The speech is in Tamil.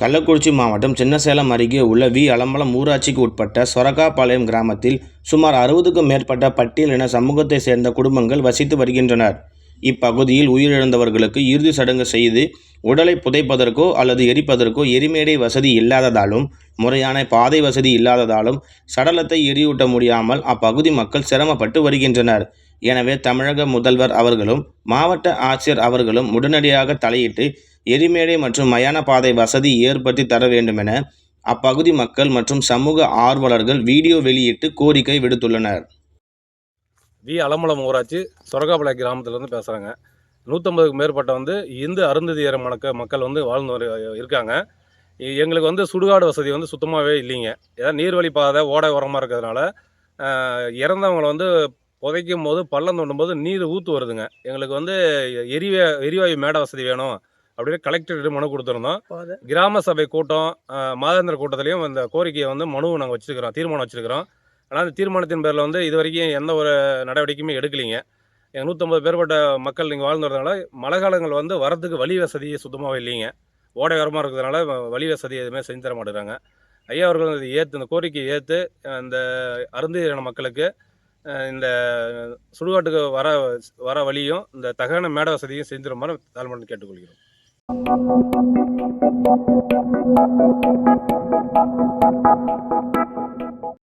கள்ளக்குறிச்சி மாவட்டம் சின்னசேலம் அருகே உள்ள வி. அலம்பலம் ஊராட்சிக்கு உட்பட்ட சொரகாபாளையம் கிராமத்தில் சுமார் அறுபதுக்கும் மேற்பட்ட பட்டியலின சமூகத்தை சேர்ந்த குடும்பங்கள் வசித்து வருகின்றனர். இப்பகுதியில் உயிரிழந்தவர்களுக்கு இறுதி சடங்கு செய்து உடலை புதைப்பதற்கோ அல்லது எரிப்பதற்கோ எரிமேடை வசதி இல்லாததாலும் முறையான பாதை வசதி இல்லாததாலும் சடலத்தை எரியூட்ட முடியாமல் அப்பகுதி மக்கள் சிரமப்பட்டு வருகின்றனர். எனவே தமிழக முதல்வர் அவர்களும் மாவட்ட ஆட்சியர் அவர்களும் உடனடியாக தலையிட்டு எரிமேடை மற்றும் மயான பாதை வசதி ஏற்படுத்தி தர வேண்டுமென அப்பகுதி மக்கள் மற்றும் சமூக ஆர்வலர்கள் வீடியோ வெளியிட்டு கோரிக்கை விடுத்துள்ளனர். வி அலமலம் ஊராட்சி சொரகாபலை கிராமத்துலேருந்து பேசுகிறாங்க நூற்றம்பதுக்கு மேற்பட்ட வந்து இந்து அருந்ததியர் மணக்க மக்கள் வந்து வாழ்ந்து வரு இருக்காங்க. எங்களுக்கு வந்து சுடுகாடு வசதி வந்து சுத்தமாகவே இல்லைங்க. ஏதாவது நீர்வழி பாதை ஓடை உரமாக இருக்கிறதுனால இறந்தவங்களை வந்து புதைக்கும் போது பள்ளம் தோண்டும் போது நீர் ஊற்று வருதுங்க. எங்களுக்கு வந்து எரிவ எரிவாயு மேடை வசதி வேணும். அப்படின்னு கலெக்டர்கிட்ட மனு கொடுத்துருந்தோம். கிராம சபை கூட்டம் மாதாந்திர கூட்டத்திலையும் இந்த கோரிக்கையை வந்து மனு நாங்கள் வச்சுருக்கிறோம் தீர்மானம் வச்சுருக்கிறோம். ஆனால் அந்த தீர்மானத்தின் பேரில் வந்து இது வரைக்கும் எந்த ஒரு நடவடிக்கையுமே எடுக்கலைங்க. எங்கள் நூற்றம்பது பேர்பட்ட மக்கள் இங்கே வாழ்ந்து வரதுனால மழை காலங்கள் வந்து வரத்துக்கு வழி வசதி சுத்தமாகவே இல்லைங்க. ஓடை வரமாக இருக்கிறதுனால வழி வசதி எதுவுமே செஞ்சு தர மாட்டேங்கிறாங்க ஐயா அவர்கள் இதை ஏற்று இந்த கோரிக்கையை ஏற்று இந்த அருந்தின மக்களுக்கு இந்த சுடுகாட்டுக்கு வர வர வழியும் இந்த தகான மேடை வசதியும் செஞ்சு தருமாறு தாழ்மன் கேட்டுக்கொள்கிறோம். Thank you.